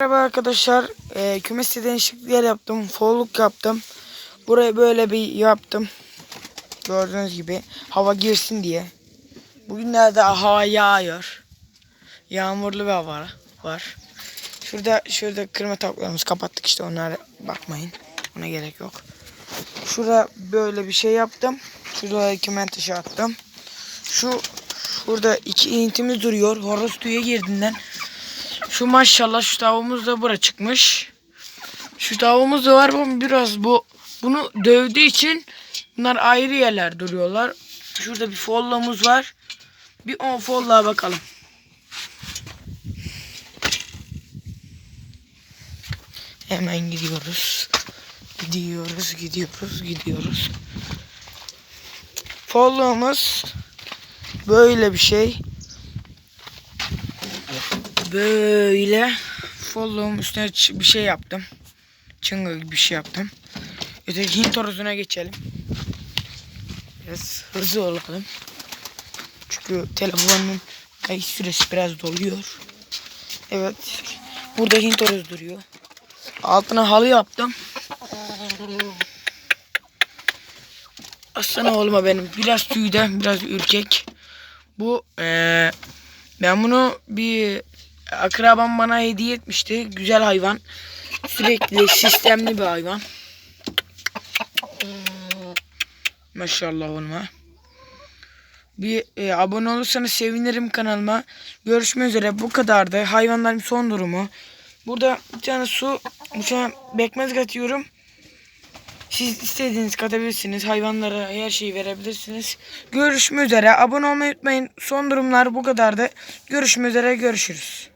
Merhaba arkadaşlar. Ee, kümeste değişiklikler yaptım. Folluk yaptım. Buraya böyle bir yaptım. Gördüğünüz gibi hava girsin diye. Bugünlerde hava yağıyor. Yağmurlu bir hava var. Şurada şurada kırma tavuklarımızı kapattık işte onlara bakmayın. Ona gerek yok. Şurada böyle bir şey yaptım. Şurada iki menteşe attım. Şu şurada iki intimiz duruyor. Horoz tüye girdiğinden şu maşallah şu tavuğumuz da bura çıkmış. Şu tavuğumuz da var ama biraz bu bunu dövdüğü için bunlar ayrı yerler duruyorlar. Şurada bir follamız var. Bir on folla bakalım. Hemen gidiyoruz. Gidiyoruz, gidiyoruz, gidiyoruz. Follow'umuz böyle bir şey böyle follow'um üstüne bir şey yaptım. Çıngı gibi bir şey yaptım. Öteki Hint horozuna geçelim. Biraz hızlı olalım. Çünkü telefonun kayıt süresi biraz doluyor. Evet. Burada Hint horoz duruyor. Altına halı yaptım. Aslan oğluma benim. Biraz tüyde, biraz ürkek. Bu eee ben bunu bir akrabam bana hediye etmişti. Güzel hayvan. Sürekli sistemli bir hayvan. Maşallah onunla. Bir e, abone olursanız sevinirim kanalıma. Görüşmek üzere. Bu kadardı. Hayvanların son durumu. Burada bir tane su, bir tane bekmez katıyorum. Siz istediğiniz katabilirsiniz. Hayvanlara her şeyi verebilirsiniz. Görüşmek üzere. Abone olmayı unutmayın. Son durumlar bu kadardı. Görüşmek üzere. Görüşürüz.